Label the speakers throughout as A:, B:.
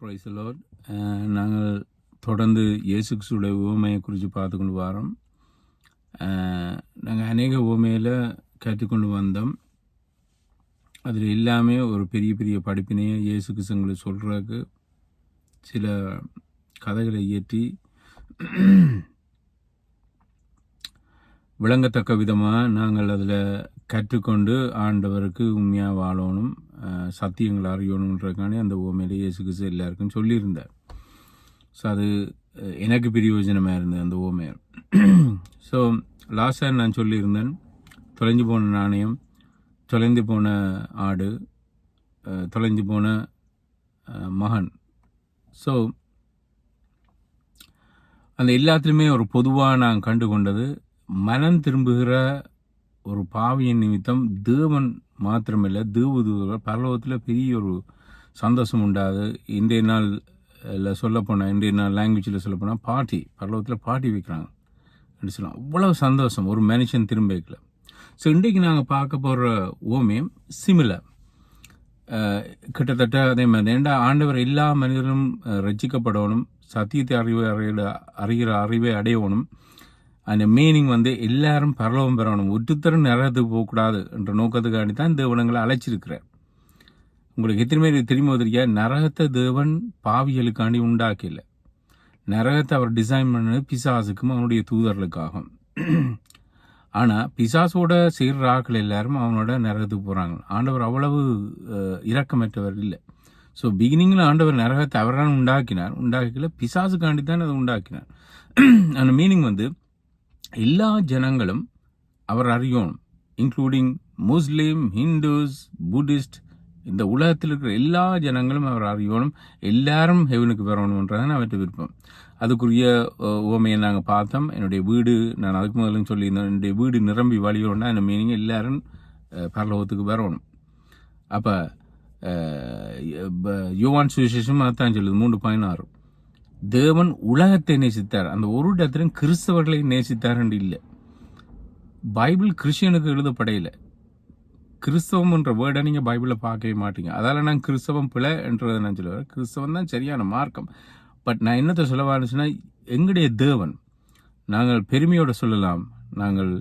A: பிரைசலோட் eh, நாங்கள் தொடர்ந்து இயேசு கிறிஸ்துடைய உவமையை குறித்து பார்த்து கொண்டு வரோம். Eh, நாங்கள் அநேக ஓமையில் கற்றுக்கொண்டு வந்தோம். அதில் எல்லாமே ஒரு பெரிய பெரிய படிப்பினையை இயேசு கிறிஸ்துங்களை சொல்கிறதுக்கு சில கதைகளை இயற்றி விளங்கத்தக்க விதமாக நாங்கள் அதில் கற்றுக்கொண்டு ஆண்டவருக்கு உண்மையாக வாழணும் சத்தியங்கள் சத்தியங்களை அந்த உவமையில இயேசு கிறிஸ்து எல்லாருக்கும் சொல்லியிருந்தார். ஸோ அது எனக்கு பிரயோஜனமாக இருந்தது அந்த உவமையை ஸோ லாஸ்டாக நான் சொல்லியிருந்தேன் தொலைஞ்சு போன நாணயம் தொலைந்து போன ஆடு தொலைஞ்சு போன மகன். ஸோ அந்த எல்லாத்துலேயுமே ஒரு பொதுவாக நான் கண்டு கொண்டது மனம் திரும்புகிற ஒரு பாவியின் நிமித்தம் தேவன் மாத்திரமில்லை தேவதூதர்கள் பரலோகத்தில் பெரிய ஒரு சந்தோஷம் உண்டாது இன்றைய நாள் இல்லை சொல்லப்போனால் இன்றைய நாள் லாங்குவேஜில் சொல்லப்போனால் பாட்டி பரலோகத்தில் பாட்டி வைக்கிறாங்க. அப்படின்னு சொல்லலாம். அவ்வளோ சந்தோஷம் ஒரு மனுஷன் திரும்ப வைக்கல ஸோ இன்றைக்கு நாங்கள் பார்க்க போகிற ஓமியம் சிமிலர் கிட்டத்தட்ட அதே மாதிரி ஏண்டா ஆண்டவர் எல்லா மனிதரும் அஹ், ரட்சிக்கப்படணும் சத்தியத்தை அறிவை அறிகிற அறிகிற அறிவை அடையணும். அந்த மீனிங் வந்து எல்லாரும் பரலோகம் பெறணும். ஒற்றுத்தரும் நரகத்துக்கு போகக்கூடாது என்ற நோக்கத்துக்காண்டி தான் தேவனங்களை அழைச்சிருக்கிறார். உங்களுக்கு எத்தனை பேர் திரும்ப தெரியா நரகத்தை தேவன் பாவிகளுக்காண்டி உண்டாக்கல. நரகத்தை அவர் டிசைன் பண்ணது பிசாசுக்கும் அவனுடைய தூதர்களுக்காகும். ஆனால் பிசாசோட செய்கிற ஆக்கள் எல்லாரும் அவனோட நரகத்துக்கு போகிறாங்க ஆண்டவர் அவ்வளவு இரக்கமற்றவர் இல்லை. ஸோ பிகினிங்கில் ஆண்டவர் நரகத்தை அவரான உண்டாக்கினார். உண்டாக்கல. பிசாசுக்காண்டி தான் அதை உண்டாக்கினார். அந்த மீனிங் வந்து எல்லா ஜனங்களும் அவர் அறியணும் இன்க்ளூடிங் முஸ்லீம் ஹிந்துஸ் புத்திஸ்ட் இந்த உலகத்தில் இருக்கிற எல்லா ஜனங்களும் அவர் அறியணும் எல்லாரும் ஹெவனுக்கு வரணுன்றதான் அவற்றை விருப்பம். அதுக்குரிய உவமையை நாங்கள் பார்த்தோம். என்னுடைய வீடு நான் அதுக்கு முதலும் சொல்லியிருந்தேன் என்னுடைய வீடு நிரம்பி வழியோன்னா என்ன மீனிங் எல்லாரும் பரலோகத்துக்கு வரணும். அப்போ யுவான் சுவிசேஷம் அதான் சொல்லுது மூன்று பதினாறு. தேவன் உலகத்தை நேசித்தார். அந்த ஒரு இடத்திலும் கிறிஸ்தவர்களை நேசித்தார் என்று இல்லை. பைபிள் கிறிஸ்டியனுக்கு எழுதப்படையில. கிறிஸ்தவம் என்ற வேர்டை நீங்கள் பைபிளில் பார்க்கவே மாட்டீங்க. அதால் நான் கிறிஸ்தவம் பிழை என்றதை நான் சொல்லுவேன். கிறிஸ்தவம் தான் சரியான மார்க்கம். பட் நான் என்னத்தை சொல்ல வரேன்னா எங்களுடைய தேவன் நாங்கள் பெருமையோடு சொல்லலாம். நாங்கள்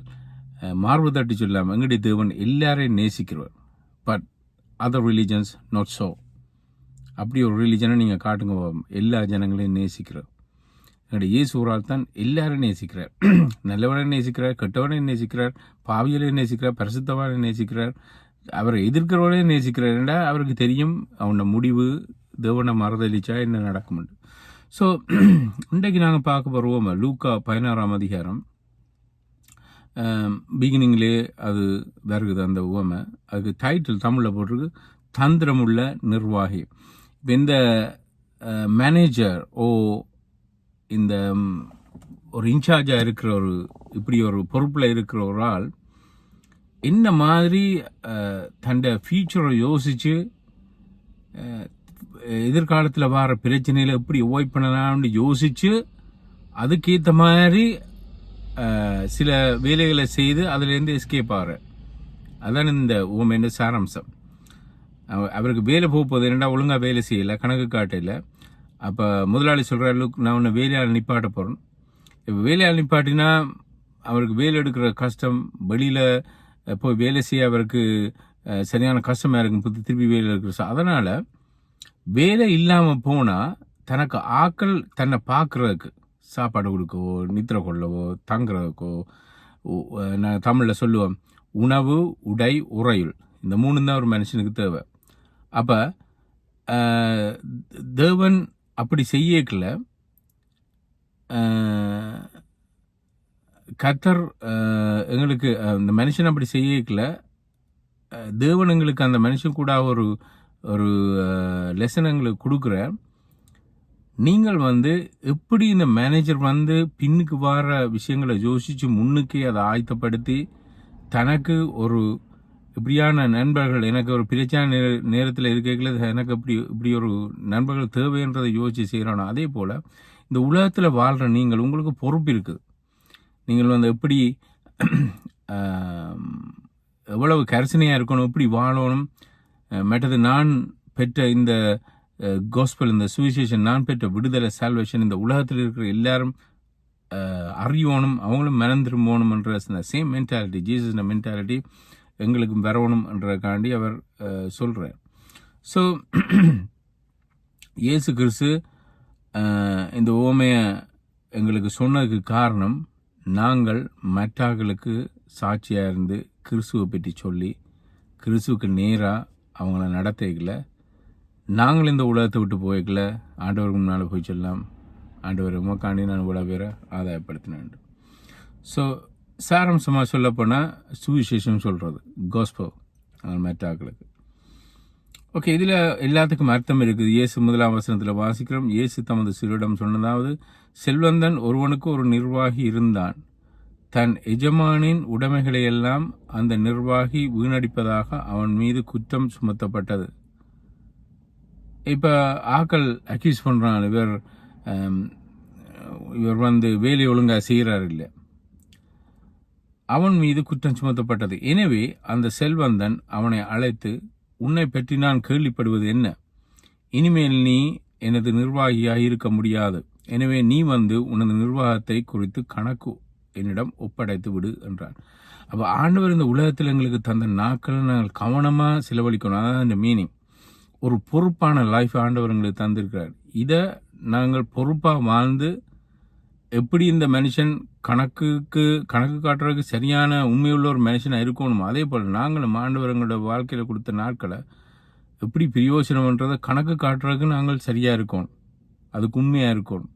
A: மார்பு தட்டி சொல்லலாம். எங்களுடைய தேவன் எல்லாரையும் நேசிக்கிறவர். But other religions not so அப்படி ஒரு ரிலிஜனை நீங்கள் காட்டுங்க எல்லா ஜனங்களையும் நேசிக்கிறோம் என்னுடைய இயேசு ஒரு ஆள் தான் எல்லாரும் நேசிக்கிறார். நல்லவனை நேசிக்கிறார் கெட்டவனையும் நேசிக்கிறார் பாவியலையும் நேசிக்கிறார் பரிசுத்தவனை நேசிக்கிறார். அவரை எதிர்க்கிறவனையும் நேசிக்கிறார்டா அவருக்கு தெரியும் அவனோட முடிவு தேவனை மறதளிச்சா என்ன நடக்கும்னு. ஸோ இன்றைக்கு நாங்கள் பார்க்க போகிறோம் லூக்கா பதினாறாம் அதிகாரம். பிகினிங்லே அது வருகுது அந்த உவமை. அதுக்கு டைட்டில் தமிழில் போட்டிருக்கு தந்திரமுள்ள நிர்வாகி. இப்ப இந்த மேனேஜர் ஓ இந்த um, ஒரு இன்சார்ஜாக இருக்கிற ஒரு இப்படி ஒரு பொறுப்பில் இருக்கிற ஒரு ஆள் என்ன மாதிரி தண்ட ஃபியூச்சரை யோசித்து எதிர்காலத்தில் வர பிரச்சனையில் எப்படி அவாய்ட் பண்ணலாம்னு யோசித்து அதுக்கேற்ற மாதிரி சில வேலைகளை செய்து அதுலேருந்து எஸ்கேப் ஆகிற. அதான் இந்த உவமையின் சாராம்சம். அவருக்கு வேலை போக போகுது. என்னடா ஒழுங்காக வேலை செய்யலை. கணக்கு காட்டையில் அப்போ முதலாளி சொல்கிறார் லுக் நான் உன்னை வேலையால் நிப்பாட்ட போகிறேன் இப்போ வேலையால் நிப்பாட்டினா அவருக்கு வேலை எடுக்கிற கஷ்டம் வெளியில் போய் வேலை செய்ய அவருக்கு சரியான கஷ்டமாக இருக்கும் புத்தி திருப்பி வேலை இருக்கிற அதனால் வேலை இல்லாமல் போனால் தனக்கு ஆக்கள் தன்னை பார்க்குறதுக்கு சாப்பாடு கொடுக்கவோ நித்திரை கொள்ளவோ தங்குறதுக்கோ நான் தமிழில் சொல்லுவோம் உணவு உடை உறையுள். இந்த மூணு தான் ஒரு மனுஷனுக்கு தேவை. அப்போ தேவன் அப்படி செய்யக்கல. கத்தர் எங்களுக்கு அந்த இந்த மனுஷன் அப்படி செய்யக்கல. தேவன் எங்களுக்கு அந்த மனுஷன் கூட ஒரு ஒரு லெசன் எங்களுக்கு கொடுக்குற. நீங்கள் வந்து எப்படி இந்த மேனேஜர் வந்து பின்னுக்கு வர விஷயங்களை யோசித்து முன்னுக்கே அதை ஆயத்தப்படுத்தி தனக்கு ஒரு இப்படியான நண்பர்கள் எனக்கு ஒரு பிரச்சனை நேர- நேரத்தில் இருக்கைகள எனக்கு இப்படி இப்படி ஒரு நண்பர்கள் தேவைன்றதை யோசிச்சு செய்கிறானோ அதே போல் இந்த உலகத்தில் வாழ்கிற நீங்கள் உங்களுக்கு பொறுப்பு இருக்குது நீங்கள் வந்து எப்படி எவ்வளவு கரிசனையாக இருக்கணும் எப்படி வாழணும் மற்றது நான் பெற்ற இந்த கோஸ்பல் இந்த சுவிசேஷன் நான் பெற்ற விடுதலை சால்வேஷன் இந்த உலகத்தில் இருக்கிற எல்லாரும் அறியணும் அவங்களும் மனம் திரும்பணும்ன்ற அந்த சேம் மென்டாலிட்டி ஜீசஸ் மென்டாலிட்டி எங்களுக்கும் வரணும் என்றக்காண்டி அவர் சொல்கிறார் ஸோ இயேசு கிறிஸ்து இந்த ஓமையை எங்களுக்கு சொன்னதுக்கு காரணம் நாங்கள் மற்றாக்களுக்கு சாட்சியாக இருந்து கிறிஸ்துவை பற்றி சொல்லி கிறிஸ்துவுக்கு நேராக அவங்கள நடத்திக்கல. நாங்கள் இந்த உலகத்தை விட்டு போய்க்கல. ஆண்டவருக்கு முன்னால் போய் சொல்லலாம். ஆண்டவர் உமக்காண்டி நான் இவ்வளோ பேரை ஆதாயப்படுத்தினேன். ஸோ சாரம்சமாக சொல்லப்போனால் சுவிசேஷம் சொல்கிறது கோஸ்போ மெட்டாக்களுக்கு ஓகே இதில் எல்லாத்துக்கும் அர்த்தம் இருக்குது. இயேசு முதலாம் வசனத்தில் வாசிக்கிறோம். இயேசு தமது சிறுவிடம் சொன்னதாவது செல்வந்தன் ஒருவனுக்கு ஒரு நிர்வாகி இருந்தான். தன் எஜமானின் உடைமைகளை எல்லாம் அந்த நிர்வாகி வீணடிப்பதாக அவன் மீது குற்றம் சுமத்தப்பட்டது. இப்போ ஆக்கள் அக்யூஸ் பண்ணுறான் இவர் இவர் வந்து வேலை ஒழுங்காக செய்கிறார் இல்லை அவன் மீது குற்றம் சுமத்தப்பட்டது. எனவே அந்த செல்வந்தன் அவனை அழைத்து உன்னை பற்றி நான் கேள்விப்படுவது என்ன? இனிமேல் நீ எனது நிர்வாகியாக இருக்க முடியாது. எனவே நீ வந்து உனது நிர்வாகத்தை குறித்து கணக்கு என்னிடம் ஒப்படைத்து விடு என்றான். அப்போ ஆண்டவர் இந்த உலகத்தில் எங்களுக்கு தந்த நாட்களை நாங்கள் கவனமாக செலவழிக்கணும். அதான் இந்த மீனிங் ஒரு பொறுப்பான லைஃப் ஆண்டவர் எங்களுக்கு தந்திருக்கிறார். இதை நாங்கள் பொறுப்பாக வாழ்ந்து எப்படி இந்த மனுஷன் கணக்குக்கு கணக்கு காட்டுறதுக்கு சரியான உண்மையுள்ள ஒரு மனுஷனாக இருக்கணும் அதே போல் நாங்களும் ஆண்டவர் வாழ்க்கையில் கொடுத்த நாட்களை எப்படி பிரயோஜனம்ன்றதை கணக்கு காட்டுறதுக்கு நாங்கள் சரியாக இருக்கணும். அதுக்கு உண்மையாக இருக்கணும்.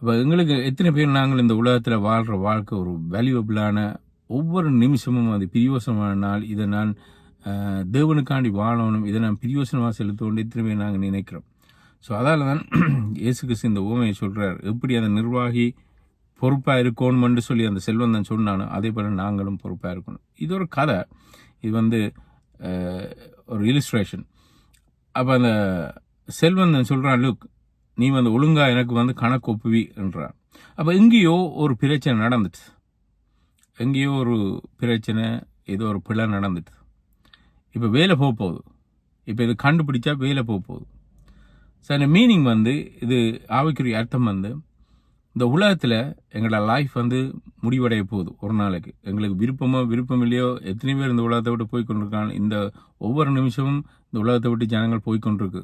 A: அப்போ எங்களுக்கு எத்தனை பேர் நாங்கள் இந்த உலகத்தில் வாழ்கிற வாழ்க்கை ஒரு வேல்யூபிளான ஒவ்வொரு நிமிஷமும் அது பிரியோசனமான நாள் இதை நான் தேவனுக்காண்டி வாழணும் இதை நான் பிரியோசனமாக செலுத்தணும் எத்தனை பேர் நாங்கள் நினைக்கிறோம். ஸோ அதால் தான் இயேசு கிறிஸ்து இந்த ஊமையை சொல்கிறார் எப்படி அந்த நிர்வாகி பொறுப்பாக இருக்கணும்னு சொல்லி அந்த செல்வந்தன் சொன்னானோ அதே போல் நாங்களும் பொறுப்பாக இருக்கணும். இது ஒரு கதை. இது வந்து ஒரு இலிஸ்ட்ரேஷன் அப்போ அந்த செல்வந்தன் சொல்கிறான் லுக் நீ வந்து ஒழுங்காக எனக்கு வந்து கணக்கு ஒப்புவி என்றான். அப்போ எங்கேயோ ஒரு பிரச்சனை நடந்துட்டு எங்கேயோ ஒரு பிரச்சனை ஏதோ ஒரு பிழை நடந்துட்டு இப்போ வேலை போக போகுது. இப்போ இது கண்டுபிடிச்சா வேலை போக போகுது. ஸோ அந்த மீனிங் வந்து இது ஆவிக்குரிய அர்த்தம் வந்து இந்த உலகத்தில் எங்களோட லைஃப் வந்து முடிவடைய போகுது ஒரு நாளைக்கு. எங்களுக்கு விருப்பமோ விருப்பம் இல்லையோ எத்தனை பேர் இந்த உலகத்தை விட்டு போய் கொண்டிருக்காங்க இந்த ஒவ்வொரு நிமிஷமும் இந்த உலகத்தை விட்டு ஜனங்கள் போய் கொண்டிருக்கு.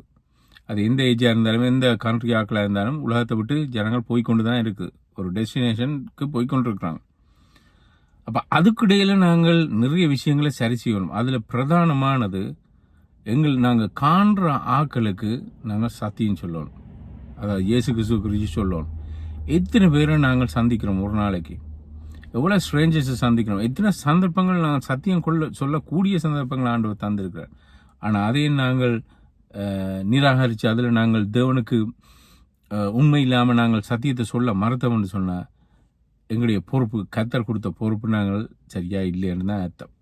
A: அது எந்த ஏஜாக இருந்தாலும் எந்த கண்ட்ரி ஆக்களாக இருந்தாலும் உலகத்தை விட்டு ஜனங்கள் போய் கொண்டு தான் இருக்குது ஒரு டெஸ்டினேஷனுக்கு போய் கொண்டிருக்கிறாங்க. அப்போ அதுக்கிடையில் நாங்கள் நிறைய விஷயங்களை சரி செய்யணும். அதில் பிரதானமானது எங்கள் நாங்கள் காண்ற ஆக்களுக்கு நாங்கள் சத்தியம் சொல்லணும். அதாவது இயேசு கிறிஸ்து குறித்து சொல்லணும். எத்தனை பேரை நாங்கள் சந்திக்கிறோம் ஒரு நாளைக்கு? எவ்வளோ ஸ்ட்ரேஞ்சர்ஸை சந்திக்கிறோம்? எத்தனை சந்தர்ப்பங்கள் நாங்கள் சத்தியம் கொள்ள சொல்லக்கூடிய சந்தர்ப்பங்கள் ஆண்டவர் தந்திருக்கிறார். ஆனால் அதையும் நாங்கள் நிராகரித்து அதில் நாங்கள் தேவனுக்கு உண்மை இல்லாமல் நாங்கள் சத்தியத்தை சொல்ல மறத்தோம்னு சொன்னால் எங்களுடைய பொறுப்பு கத்தர் கொடுத்த பொறுப்பு நாங்கள் சரியாக இல்லைன்னு தான் அர்த்தம்.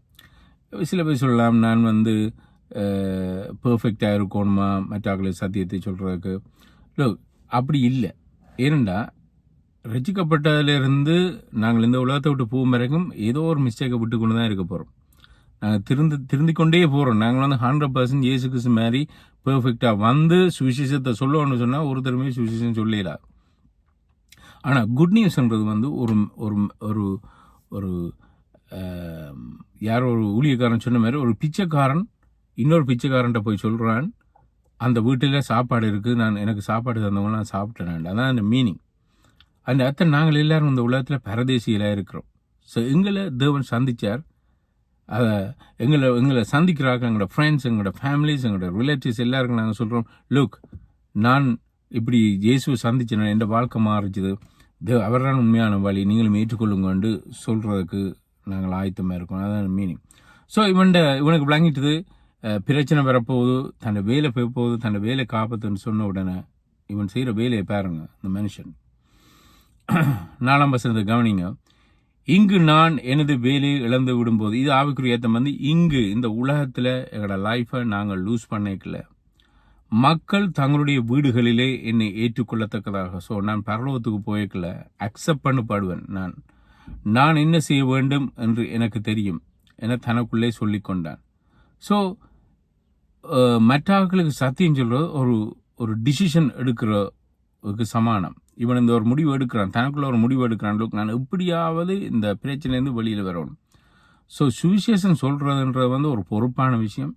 A: சில பேர் சொல்லலாம் நான் வந்து பெர்ஃபெக்டாக இருக்கணுமா மற்றாக்களை சத்தியத்தை சொல்கிறதுக்கு இல்லை அப்படி இல்லை ஏனெண்டா ரசிக்கப்பட்டதிலிருந்து நாங்கள் இந்த உலகத்தை விட்டு போகும் வரைக்கும் ஏதோ ஒரு மிஸ்டேக்கை விட்டு கொண்டு தான் இருக்க போகிறோம் நாங்கள் திருந்து திருந்திக் கொண்டே போகிறோம் நாங்கள் வந்து ஹண்ட்ரட் பர்சன்ட் ஏசு கிறிஸ்து மாதிரி பெர்ஃபெக்டாக வந்து சுவிசேஷத்தை சொல்லணும்னு சொன்னால் ஒருத்தருமே சுவிசேஷம் சொல்லிடலாம் ஆனால் குட் நியூஸ்ன்றது வந்து ஒரு ஒரு ஒரு ஒரு யாரோ ஒரு ஊழியக்காரன் சொன்ன மாதிரி ஒரு பிச்சைக்காரன் இன்னொரு பிச்சைக்காரன்ட்ட போய் சொல்கிறான் அந்த வீட்டில் சாப்பாடு இருக்குது நான் எனக்கு சாப்பாடு தந்தவங்க நான் சாப்பிட்டேன் அதான் அந்த மீனிங் அந்த அர்த்தம் நாங்கள் எல்லோரும் இந்த உலகத்தில் பரதேசிகளாக இருக்கிறோம். ஸோ எங்களை தேவன் சந்திச்சார். அதை எங்களை எங்களை சந்திக்கிறாங்க எங்களோட ஃப்ரெண்ட்ஸ் எங்களோட ஃபேமிலிஸ் எங்களோட ரிலேட்டிவ்ஸ் எல்லாருக்கும் நாங்கள் சொல்கிறோம் லுக் நான் இப்படி இயேசுவை சந்திச்சேன் என் வாழ்க்கை மாறிச்சுது. அவர் அவர்தான் உண்மையான வழி நீங்களும் ஏற்றுக்கொள்ளுங்கன்னு சொல்கிறதுக்கு நாங்கள் ஆயத்தமாக இருக்கோம். அதான் மீனிங் ஸோ இவன்ட இவனுக்கு விளங்கிட்டது பிரச்சனை வரப்போகுது தன்னை வேலை போய் போகுது தன்னை வேலை காப்பத்துன்னு சொன்ன உடனே இவன் செய்கிற வேலையை பாருங்க இந்த மனுஷன். நாலாம் வசனத்தை கவனிங்க. இங்கு நான் எனது வேலையை இழந்து விடும்போது இது ஆவிக்குரிய ஏத்தம் வந்து இங்கு இந்த உலகத்தில் எங்களோட லைஃப்பை நாங்கள் லூஸ் பண்ணிக்கல. மக்கள் தங்களுடைய வீடுகளிலே என்னை ஏற்றுக்கொள்ளத்தக்கதாக. ஸோ நான் பரலோகத்துக்கு போய்க்கல அக்செப்ட் பண்ணப்படுவேன் நான். நான் என்ன செய்ய வேண்டும் என்று எனக்கு தெரியும் என தனக்குள்ளே சொல்லிக்கொண்டான். ஸோ அஹ், மற்ற சத்தியம் சொல்கிறது ஒரு ஒரு டிசிஷன் எடுக்கிறதுக்கு சமானம். இவன் இந்த ஒரு முடிவு எடுக்கிறான் தனக்குள்ள ஒரு முடிவு எடுக்கிறான் நான் எப்படியாவது இந்த பிரச்சனையிலேருந்து வெளியில் வரணும். ஸோ சுவிசேஷன் சொல்கிறதுன்றது வந்து ஒரு பொறுப்பான விஷயம்.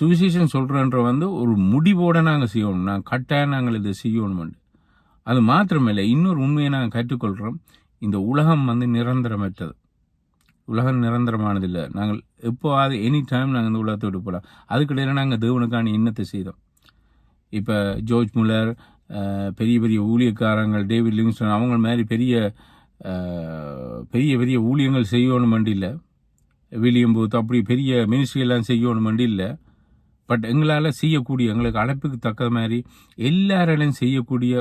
A: சுவிசேஷன் சொல்கிறன்ற வந்து ஒரு முடிவோடு நாங்கள் செய்யணும். நான் கட்டாயம் நாங்கள் இதை செய்யணும் அது மாத்திரமில்லை இன்னொரு உண்மையை நாங்கள் கற்றுக்கொள்கிறோம் இந்த உலகம் வந்து நிரந்தரமற்றது. உலகம் நிரந்தரமானதில்லை. நாங்கள் எப்போவாது எனி டைம் நாங்கள் இந்த உலகத்தை விட்டு போகலாம். அதுக்கிடையில் நாங்கள் தேவனுக்கான எண்ணத்தை செய்தோம். இப்போ ஜோர்ஜ் முல்லர் பெரிய பெரிய ஊழியக்காரங்கள் டேவிட் லிங்ஸ்டன் அவங்க மாதிரி பெரிய பெரிய பெரிய ஊழியங்கள் செய்யணும் இல்லை. வில்லியம் பூத் அப்படி பெரிய மினிஸ்ட்ரி எல்லாம் செய்யணும் இல்லை. பட் எங்களால் செய்யக்கூடிய எங்களுக்கு அழைப்புக்கு தக்க மாதிரி எல்லாராலையும் செய்யக்கூடிய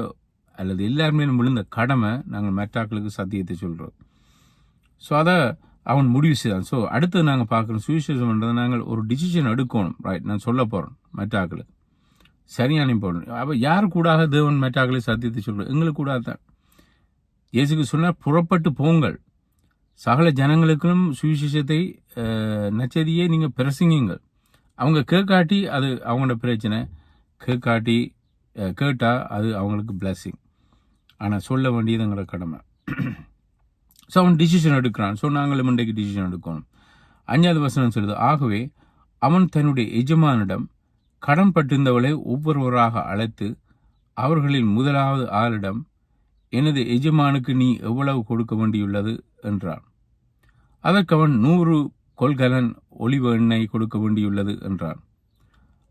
A: அல்லது எல்லாருமே விழுந்த கடமை நாங்கள் மெட்டாக்களுக்கு சத்தியத்தை சொல்கிறோம் ஸோ அதை அவன் முடிவு செய்தான். ஸோ அடுத்தது நாங்கள் பார்க்குறோம் சுவிசேஷம்ன்றது நாங்கள் ஒரு டிசிஷன் எடுக்கணும். ரைட் நான் சொல்ல போகிறோம் மெட்டாக்களுக்கு சரியான போடணும் அப்போ யார் கூடாக தேவன் மெட்டாக்களை சத்தியத்தை சொல்கிறோம் எங்களுக்கு கூட தான். இயேசுக்கு சொன்னால் புறப்பட்டு போங்கள். சகல ஜனங்களுக்கும் சுவிசேஷத்தை நச்சதியே நீங்கள் பிரசங்கிங்கள் அவங்க கேட்காட்டி அது அவங்களோட பிரச்சனை. கேட்காட்டி கேட்டால் அது அவங்களுக்கு பிளஸ்ஸிங் ஆனால் சொல்ல வேண்டியது எங்களோட கடமை. ஸோ அவன் டிசிஷன் எடுக்கிறான். ஸோ நாங்களும் இன்றைக்கு டிசிஷன் எடுக்கணும் அஞ்சாவது வசனம் சொல்லுது ஆகவே அவன் தன்னுடைய எஜமானிடம் கடன் பட்டிருந்தவளை ஒவ்வொருவராக அழைத்து அவர்களில் முதலாவது ஆளிடம் எனது எஜமானுக்கு நீ எவ்வளவு கொடுக்க வேண்டியுள்ளது? என்றான். அதற்கு அவன் நூறு கொள்கலன் ஒளிவ எண்ணெய் கொடுக்க வேண்டியுள்ளது என்றான்.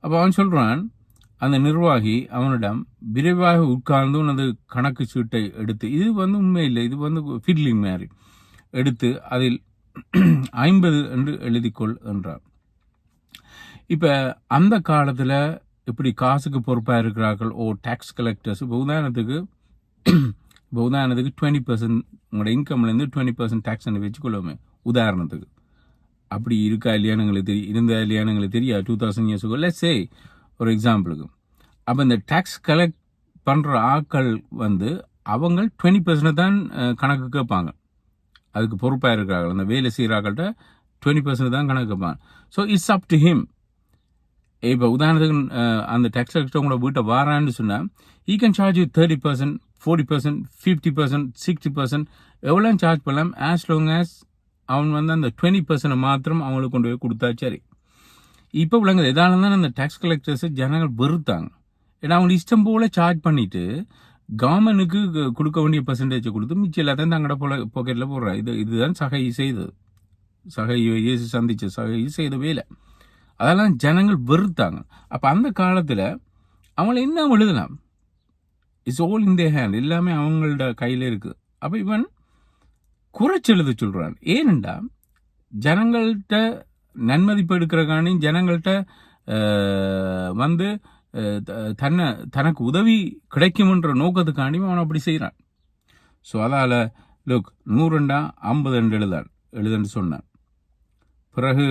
A: அப்போ அவன் சொல்கிறான் அந்த நிர்வாகி அவனிடம் விரைவாக உட்கார்ந்து உனது கணக்கு சீட்டை எடுத்து இது வந்து உண்மை இல்லை இது வந்து ஃபீட்லிங் மாதிரி எடுத்து அதில் ஐம்பது என்று எழுதிக்கொள் என்றார். இப்போ அந்த காலத்தில் இப்படி காசுக்கு பொறுப்பாக இருக்கிறார்கள் ஓ டேக்ஸ் கலெக்டர்ஸ் இப்போ உதாரணத்துக்கு இப்போ உதாரணத்துக்கு டுவெண்ட்டி பர்சன்ட் உங்களோட இன்கம்லேருந்து டுவெண்ட்டி பர்சன்ட் டேக்ஸ் வச்சுக்கொள்ளுமே உதாரணத்துக்கு. அப்படி இருக்கா இல்லையான்னு எங்களுக்கு தெரியும் இருந்தா இல்லையான்னு எங்களுக்கு தெரியாது two thousand years let's say ஒரு எக்ஸாம்பிளுக்கு அப்போ இந்த டேக்ஸ் கலெக்ட் பண்ணுற ஆட்கள் வந்து அவங்க டுவெண்ட்டி பர்சன்ட் தான் கணக்கு கேட்பாங்க. அதுக்கு பொறுப்பாக இருக்கிறார்கள் அந்த வேலை செய்கிறார்கள்ட்ட டுவெண்ட்டி பர்சன்ட் தான் கணக்கு கேட்பாங்க. So it's up to him இப்போ உதாரணத்துக்கு அந்த டேக்ஸ் கலெக்டர் உங்களோட வீட்டை வாரான்னு சொன்னால் he can charge you thirty percent forty percent fifty percent sixty percent எவ்வளோ சார்ஜ் பண்ணலாம்? ஆஸ் லாங் ஆஸ் அவன் வந்து அந்த டுவெண்ட்டி பர்சன்ட் மாத்திரம் அவங்களுக்கு கொண்டு போய் கொடுத்தா சரி. இப்போ விளங்குது. எதால தான் அந்த டேக்ஸ் கலெக்டர்ஸை ஜனங்கள் வெறுத்தாங்க. ஏன்னா அவங்க இஷ்டம் போல் சார்ஜ் பண்ணிவிட்டு கவர்மெண்ட்டுக்கு கொடுக்க வேண்டிய பர்சன்டேஜ் கொடுத்து மிச்சம் எல்லாத்தையும் தங்கட போல பாக்கெட்டில் போடுறாங்க இது இதுதான் சகை செய்தது சகை சந்திச்ச சகை செய்த வேலை. அதெல்லாம் ஜனங்கள் வெறுத்தாங்க. அப்போ அந்த காலத்தில் அவங்கள என்ன எழுதலாம்? It's old in they hand எல்லாமே அவங்களோட கையில் இருக்குது அப்போ இவன் குறைச்செழுத சொல்கிறான் ஏனெண்டா ஜனங்கள்கிட்ட நன்மதிப்பு எடுக்கிறக்காண்டி ஜனங்கள்கிட்ட வந்து த- தன்னை தனக்கு உதவி கிடைக்கும்ன்ற நோக்கத்துக்காண்டி அவன் அப்படி செய்கிறான் ஸோ அதால் லுக் நூறுண்டா ஐம்பது ரெண்டு எழுதான் எழுதுன்னு சொன்னான். பிறகு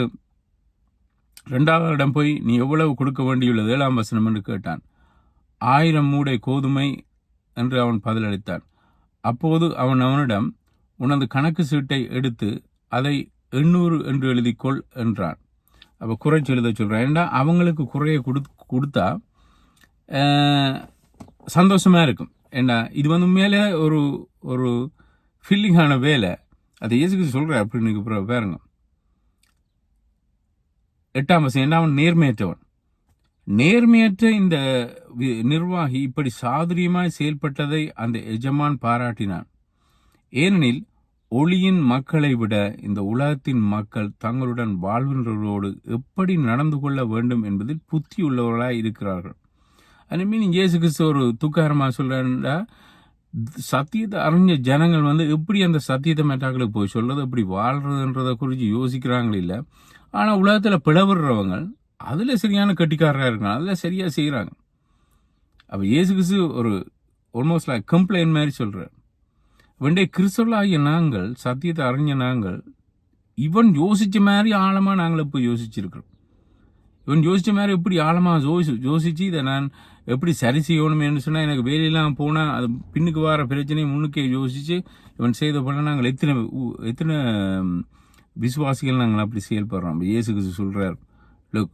A: ரெண்டாவது இடம் போய் நீ எவ்வளவு கொடுக்க வேண்டியுள்ளது? ஏழாம் வசனம் என்று கேட்டான். ஆயிரம் மூடை கோதுமை என்று அவன் பதிலளித்தான். அப்போது அவன் அவனிடம் உனது கணக்கு சீட்டை எடுத்து அதை எண்ணூறு என்று எழுதிக்கொள் என்றான். அப்போ குறைச்சி எழுத சொல்கிறான் ஏன்னா அவங்களுக்கு குறைய கொடு கொடுத்தா சந்தோஷமாக இருக்கும். ஏண்டா? இது வந்து மேலே ஒரு ஒரு ஃபில்லிங்கான வேலை. அதை இயேசுக்கு சொல்கிறேன் அப்படின்னு பிறகு பாருங்க. எட்டாம் வசம் என்ன அவன் நேர்மையற்றவன்? நேர்மையற்ற இந்த நிர்வாகி இப்படி சாதுரியமாய் செயல்பட்டதை அந்த எஜமான் பாராட்டினான். ஏனெனில் ஒளியின் மக்களை விட இந்த உலகத்தின் மக்கள் தங்களுடன் வாழ்கின்றவரோடு எப்படி நடந்து கொள்ள வேண்டும் என்பதில் புத்தி உள்ளவர்களாக இருக்கிறார்கள். அது மீன் இயேசு கிறிஸ்து ஒரு துக்காரமாக சொல்கிறா சத்தியத்தை அறிஞ்ச ஜனங்கள் வந்து எப்படி அந்த சத்தியத்தை மேட்டாக்களுக்கு போய் சொல்கிறது எப்படி வாழ்கிறதுன்றதை குறித்து யோசிக்கிறாங்களே இல்லை. ஆனால் உலகத்தில் பிளவுறவங்க அதில் சரியான கட்டிக்காரராக இருக்காங்க அதில் சரியாக செய்கிறாங்க அப்போ இயேசு கிறிஸ்து ஒரு ஆல்மோஸ்ட் லைக் கம்ப்ளைண்ட் மாதிரி சொல்கிறார் வெண்டை கிறிஸ்தவளாகிய நாங்கள் சத்தியத்தை அறிஞ்ச நாங்கள் இவன் யோசித்த மாதிரி ஆழமாக நாங்கள் இப்போ யோசிச்சிருக்கிறோம்? இவன் யோசித்த மாதிரி எப்படி ஆழமாக யோசி யோசித்து இதை நான் எப்படி சரி செய்யணுமேனு சொன்னால் எனக்கு வேலையெல்லாம் போனால் அது பின்னுக்கு வர பிரச்சனையை முன்னுக்கே யோசித்து இவன் செய்த போல நாங்கள் எத்தனை எத்தனை விசுவாசிகள் நாங்கள் அப்படி செயல்படுறோம்? இயேசு கிறிஸ்து சொல்கிறார் லுக்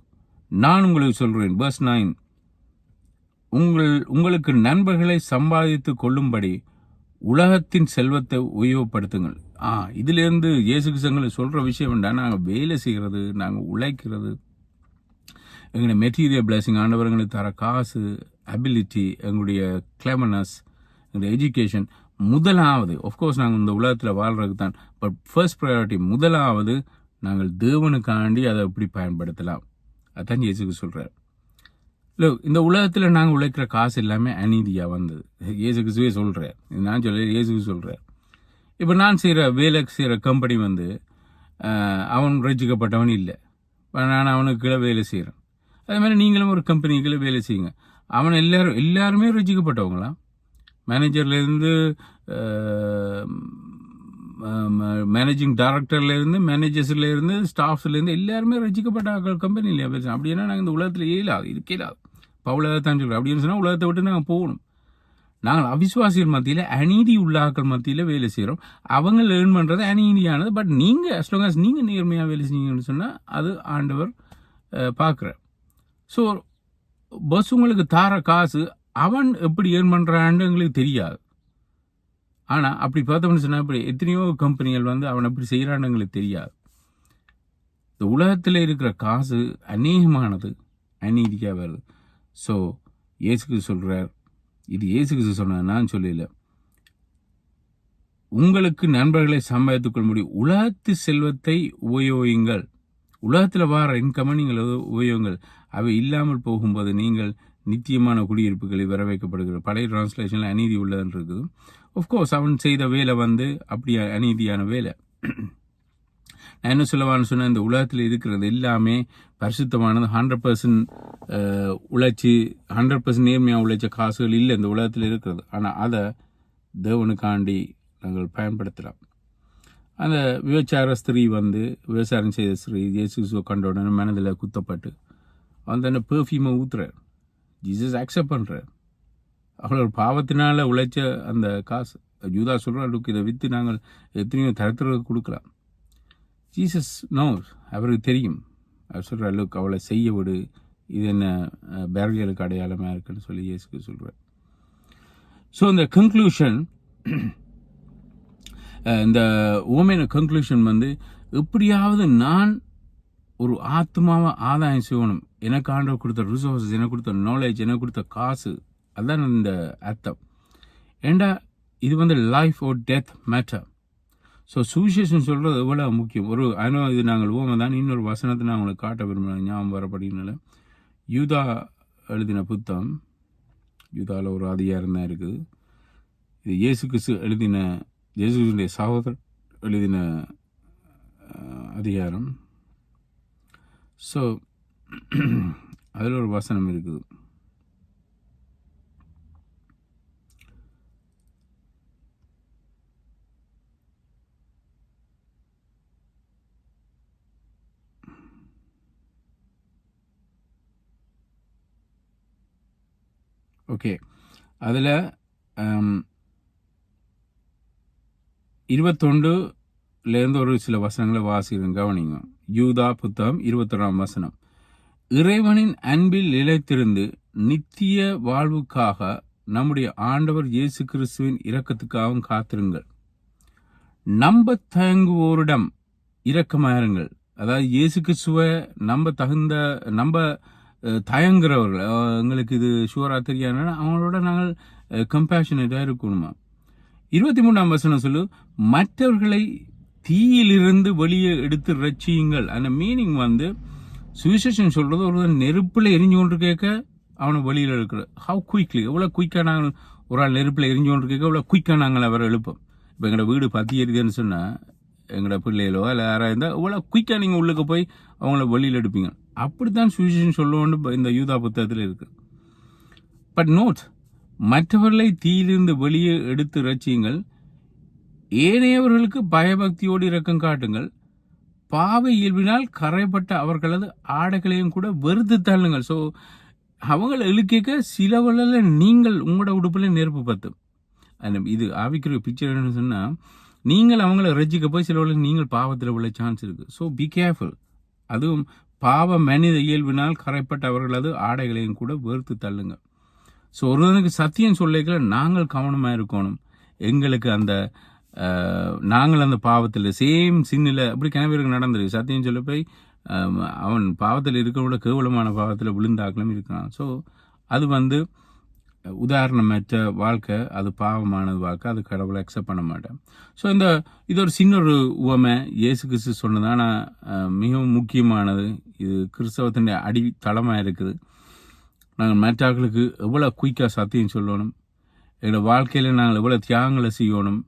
A: நான் உங்களுக்கு சொல்கிறேன் பர்ஸ் நைன் உங்கள் உங்களுக்கு நண்பர்களை சம்பாதித்து கொள்ளும்படி உலகத்தின் செல்வத்தை உபயோகப்படுத்துங்கள். ஆ இதிலிருந்து இயேசு கிருஷ்ணங்களை சொல்கிற விஷயம் என்ன நாங்கள் வேலை செய்கிறது நாங்கள் உழைக்கிறது. எங்களுடைய மெட்டீரியல் பிளஸிங் ஆண்டவர்களுக்கு தர காசு அபிலிட்டி எங்களுடைய கிளமனஸ் எங்களுடைய எஜுகேஷன் முதலாவது ஒஃப்கோர்ஸ் நாங்கள் இந்த உலகத்தில் வாழ்கிறதுக்கு தான் பட் ஃபர்ஸ்ட் ப்ரையாரிட்டி முதலாவது நாங்கள் தேவனுக்காண்டி அதை எப்படி பயன்படுத்தலாம். அதான் இயேசுக்கு சொல்கிறார் இல்லை இந்த உலகத்தில் நாங்கள் உழைக்கிற காசு எல்லாமே அநீதியாக வந்தது. ஏசு கிசுவே சொல்கிறேன் நான் சொல்ல இயேசுக்கு சொல்கிறேன் இப்போ நான் செய்கிற வேலைக்கு செய்கிற கம்பெனி வந்து அவன் ரசிக்கப்பட்டவன் இல்லை. நான் அவனுக்கு கீழே வேலை செய்கிறேன் அதே மாதிரி நீங்களும் ஒரு கம்பெனிக்குள்ளே வேலை செய்யுங்க. அவன் எல்லாரும் எல்லாருமே ரஜிக்கப்பட்டவங்களாம் மேனேஜர்லேருந்து மேனேஜிங் டைரக்டர்லேருந்து மேனேஜர்ஸ்லேருந்து ஸ்டாஃப்ஸ்லேருந்து எல்லாருமே ரசிக்கப்பட்ட கம்பெனியில் பேசுகிறேன் அப்படின்னா நாங்கள் இந்த உலகத்தில் இயலாது இருக்கலாது பவுல தான் சொல்கிறேன் அப்படின்னு சொன்னால் உலகத்தை விட்டு நாங்கள் போகணும். நாங்கள் அவிசுவாசிகள் மத்தியில் அநீதி உள்ளாக்கள் மத்தியில் வேலை செய்கிறோம் அவங்க லேர்ன் பண்ணுறது அநீதியானது. பட் நீங்கள் as நீங்கள் நேர்மையாக வேலை செஞ்சீங்கன்னு சொன்னால் அது ஆண்டவர் பார்க்குற ஸோ பஸ் உங்களுக்கு தார காசு அவன் எப்படி ஏர்ன் பண்ணுறான்னு எங்களுக்கு தெரியாது. ஆனால் அப்படி பார்த்தோம்னு சொன்னால் இப்படி எத்தனையோ கம்பெனிகள் வந்து அவன் அப்படி செய்கிறான்னு எங்களுக்கு தெரியாது. இந்த உலகத்தில் இருக்கிற காசு அநேகமானது அநீதிக்காக வருது. ஸோ இயேசுக்கு சொல்கிறார் இது இயேசுக்கு சொன்ன நான் சொல்லல. உங்களுக்கு நண்பர்களை சம்பாதித்துக் கொள்ள முடியும் உலகத்து செல்வத்தை உபயோகியுங்கள். உலகத்தில் வர இன்கமை நீங்கள் உபயோகங்கள் அவை இல்லாமல் போகும்போது நீங்கள் நித்தியமான குடியிருப்புகளை வர வைக்கப்படுகிற பழைய டிரான்ஸ்லேஷனில் அநீதி உள்ளதுன்னு இருக்குது. ஆஃப்கோர்ஸ் அவன் செய்த வேலை வந்து அப்படி அநீதியான வேலை. நான் என்ன சொல்லவான்னு சொன்னால் இந்த உலகத்தில் இருக்கிறது எல்லாமே பரிசுத்தமானது. ஹண்ட்ரட் பர்சன்ட் உழைச்சி ஹண்ட்ரட் பர்சன்ட் நேர்மையாக உழைச்ச காசுகள் இல்லை இந்த உலகத்தில் இருக்கிறது. ஆனால் அதை தேவனுக்காண்டி நாங்கள் பயன்படுத்தலாம். அந்த விபச்சார ஸ்திரீ வந்து விவசாயம் செய்த ஸ்திரீ இயேசு கண்ட உடனே மனதில் குத்தப்பட்டு அந்த என்ன பெர்ஃப்யூமை ஊத்துறார் ஜீசஸ் அக்செப்ட் பண்ணுறார் அவளோட பாவத்தினால் உழைச்ச அந்த காசு. யூதா சொல்கிற லுக் இதை விற்று நாங்கள் எத்தனையோ தரத்துறதுக்கு கொடுக்கலாம். ஜீசஸ் நோ அவருக்கு தெரியும். அவர் சொல்கிற லுக் அவளை செய்ய விடு. இது என்ன பேரியலுக்கு அடையாளமாக இருக்குன்னு சொல்லி இயேசுக்கு சொல்கிறார் ஸோ இந்த கன்க்ளூஷன் இந்த ஓமேன கன்க்ளூஷன் வந்து எப்படியாவது நான் ஒரு ஆத்மாவை ஆதாயம் செய்யணும். எனக்கு ஆண்டவர் கொடுத்த ரிசோர்ஸஸ் எனக்கு கொடுத்த நாலேஜ் எனக்கு கொடுத்த காசு. அதான் இந்த அர்த்தம். ஏண்டா இது வந்து life or death matter so சுவிசேஷன் சொல்கிறது எவ்வளோ முக்கியம்? ஒரு ஐநோ இது நாங்கள் ஓமை தான். இன்னொரு வசனத்தை நான் உங்களுக்கு காட்ட விரும்புகிறேன். ஞாபகம் வரப்படினால யூதா எழுதின புத்தகம். யூதாவில் ஒரு அதிகாரம் தான் இருக்குது. இது இயேசு கிறிஸ்து எழுதின இயேசு கிறிஸ்துடைய சகோதரர் எழுதின அதிகாரம். ஸோ அதில் ஒரு வசனம் இருக்குது. ஓகே அதில் um, இருபத்தொண்டுலேருந்து ஒரு சில வசனங்களை வாசிக்கிறேன் கவனிங்க. யூதா புத்தகம் இருபத்தொன்றாம் வசனம். இறைவனின் அன்பில் நிலைத்திருந்து நித்திய வாழ்வுக்காக நம்முடைய ஆண்டவர் இயேசு கிறிஸ்துவின் இரக்கத்துக்காகவும் காத்திருங்கள். நம்ப தயங்குவோரிடம் இரக்கமாயிருங்கள். அதாவது இயேசு கிறிஸ்துவை நம்ப தகுந்த நம்ப தயங்குறவர்கள். எங்களுக்கு இது ஷுவராக தெரியாதுன்னா அவங்களோட நாங்கள் கம்பேஷனேட்டாக இருக்கணுமா? இருபத்தி மூணாம் வசனம் சொல்லு மற்றவர்களை தீயிலிருந்து வெளியே எடுத்து ரட்சியுங்கள். அந்த மீனிங் வந்து சுவிசேஷன் சொல்கிறது ஒரு நெருப்பில் எரிஞ்சு கொண்டு கேட்க அவனை வெளியில் எடுக்கிற ஹவு குயிக்லி எவ்வளோ குயிக்காக நாங்கள் ஒரு ஆள் நெருப்பில் எரிஞ்சு கொண்டு கேட்க எவ்வளோ குயிக்காக நாங்கள் அவரை எழுப்போம் இப்போ எங்களோட வீடு பற்றி எரிதுன்னு சொன்னால் எங்களோட பிள்ளைகளோ இல்லை யாராக இருந்தால் எவ்வளோ குயிக்காக நீங்கள் உள்ளுக்கு போய் அவங்கள வெளியில் எடுப்பீங்க. அப்படித்தான் சுவிசேஷன் சொல்லுவோன்னு இந்த யூதா புத்தகத்தில் இருக்கு. பட் நோட் மற்றவர்களை தீயிலிருந்து வெளியே எடுத்து ரட்சியுங்கள். ஏனையவர்களுக்கு பயபக்தியோடு இரக்கம் காட்டுங்கள். பாவ இயல்பினால் கரைப்பட்ட அவர்களது ஆடைகளையும் கூட வெறுத்து தள்ளுங்கள். ஸோ அவங்களை இழுக்க சிலவழில் நீங்கள் உங்களோட உடுப்பில் நெருப்பு பத்தும் அந்த இது ஆவிக்கிற பிக்சர் என்னன்னு சொன்னால் நீங்கள் அவங்கள ரசிக்க போய் சிலவழில் நீங்கள் பாவத்தில் உள்ள சான்ஸ் இருக்குது ஸோ பி கேர்ஃபுல் அதுவும் பாவ மனித இயல்பினால் கரைப்பட்ட அவர்களது ஆடைகளையும் கூட வேர்த்து தள்ளுங்க. ஸோ ஒருவனுக்கு சத்தியம் சொல்லிக்கல நாங்கள் கவனமாக இருக்கணும். எங்களுக்கு அந்த நாங்கள் அந்த பாவத்தில் சேம் சின்னில் அப்படி கிணவருக்கு நடந்துருக்கு. சத்தியம் சொல்ல போய் அவன் பாவத்தில் இருக்கிற கேவலமான பாவத்தில் விழுந்தாக்களும் இருக்கிறான் ஸோ அது வந்து உதாரணமற்ற வாழ்க்கை அது பாவமானது வாழ்க்கை அது கடவுளை அக்செப்ட் பண்ண மாட்டேன். ஸோ இந்த இது ஒரு சின்ன ஒரு உவமை. இயேசு கிறிஸ்து சொன்னது ஆனால் மிகவும் முக்கியமானது. இது கிறிஸ்தவத்தின் அடி தளமாக இருக்குது. நாங்கள் மற்றாக்களுக்கு எவ்வளோ குயிக்காக சத்தியம் சொல்லணும். எங்களோட வாழ்க்கையில் நாங்கள் எவ்வளோ தியாகங்களை செய்யணும்.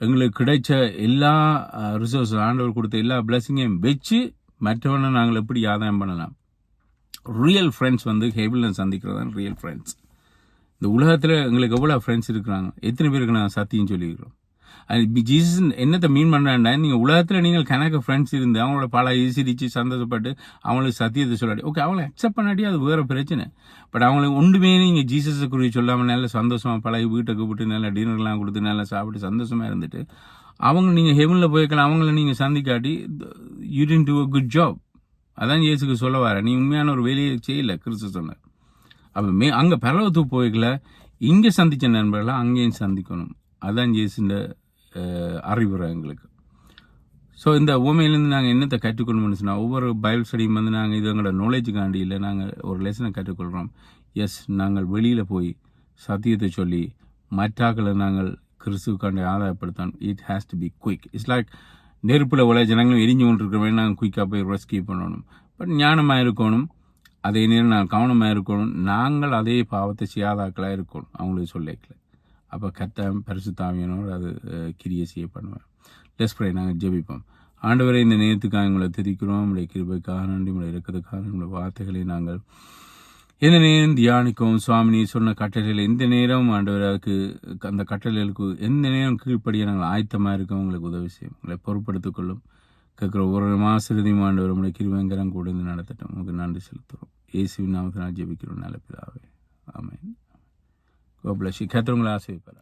A: எங்களுக்கு கிடைச்ச எல்லா ரிசோர்ஸ் ஆண்டவர் கொடுத்த எல்லா பிளெஸிங்கையும் வச்சு மற்றவனை நாங்கள் எப்படி ஆதாயம் பண்ணலாம்? ரியல் ஃப்ரெண்ட்ஸ் வந்து ஹெவிலில் சந்திக்கிறது தான் ரியல் ஃப்ரெண்ட்ஸ் இந்த உலகத்தில் எங்களுக்கு எவ்வளோ ஃப்ரெண்ட்ஸ் இருக்கிறாங்க? எத்தனை பேருக்கு நான் சத்தியம் சொல்லியிருக்கிறோம் அது ஜீசஸ் என்னத்தை மீன் பண்ணுறாண்டா நீங்கள் உலகத்தில் நீங்கள் கணக்கு ஃப்ரெண்ட்ஸ் இருந்து அவங்களோட பல சிரிச்சு சந்தோஷப்பட்டு அவங்களுக்கு சத்தியத்தை சொல்லாடி ஓகே அவங்கள அக்செப்ட் பண்ணாட்டி அது வேறு பிரச்சனை. பட் அவங்களுக்கு ஒன்றுமே நீங்கள் ஜீசஸை குறித்து சொல்லாமல் நல்ல சந்தோஷமாக பழகி வீட்டை கூப்பிட்டு நல்ல டின்னர்லாம் கொடுத்து நல்லா சாப்பிட்டு சந்தோஷமாக இருந்துட்டு அவங்க நீங்கள் ஹெவனில் போய்க்கலாம் அவங்கள நீங்கள் சந்திக்காட்டி you didn't do a good job அதான் இயேசுக்கு சொல்ல வர நீ உண்மையான ஒரு வேலையை செய்யல கிறிஸ்து சொன்னார். அப்போ மே அங்கே பரலவத்துக்கு போய்க்கல. இங்கே சந்தித்த நண்பர்களை அங்கேயும் சந்திக்கணும். அதான் ஜேசுன்ற அறிவுரை எங்களுக்கு. ஸோ இந்த உண்மையிலேருந்து நாங்கள் என்னத்தை கற்றுக்கொள்ளணும்னு சொன்னால் ஒவ்வொரு பைபிள் ஸ்டடியும் வந்து நாங்கள் இது எங்களோட நாலேஜுக்காண்டி இல்லை நாங்கள் ஒரு லெசனை கற்றுக்கொள்கிறோம் எஸ் நாங்கள் வெளியில் போய் சத்தியத்தை சொல்லி மற்றாக்களை நாங்கள் கிறிஸ்துவுக்காண்டி ஆதாயப்படுத்தணும். It has to be quick it's like நெருப்பில் உள்ள ஜனங்களும் எரிஞ்சு கொண்டிருக்கிறவங்க நாங்கள் குயிக்காக போய் ரெஸ்கியூ பண்ணணும். பட் ஞானமாக இருக்கணும். அதே நேரம் நான் கவனமாக இருக்கணும். நாங்கள் அதே பாவத்தை செய்யாதாக்களாக இருக்கணும். அவங்களுக்கு சொல்லிக்கல. அப்போ கத்த பரிசுத்தாவியனோடு அது கிரியை செய்ய பண்ணுவேன் லெஸ்ப்ரே நாங்கள் ஜெபிப்போம். ஆண்டவரை இந்த நேரத்துக்காக எங்களை திரிக்கிறோம் உங்களுடைய கிருபைக்காக நன்றி. உங்களை இருக்கிறதுக்காக உங்களுடைய வார்த்தைகளை நாங்கள் எந்த நேரம் தியானிக்கவும் சுவாமி நீ சொன்ன கட்டளையில் எந்த நேரம் ஆண்டவர் அதுக்கு அந்த கட்டளைகளுக்கு எந்த நேரம் கீழ்ப்படிய நாங்கள் ஆயத்தமாக இருக்கோம் உங்களுக்கு உதவி செய்யும் உங்களை பொறுப்படுத்திக் கொள்ளும். கேட்குற ஒரு மாசிரதியும் ஆண்டவர் உங்களுடைய கிருவங்கரம் கூட இருந்து நடத்தட்டும். உங்களுக்கு நன்றி செலுத்துகிறோம். இயேசுவின் நாமத்தினால் ஜெபிக்கிறோம் நல்ல பிதாவே. ஆமாம் கோபிள கோபிளஷி கத்திரங்களை ஆசைப்பட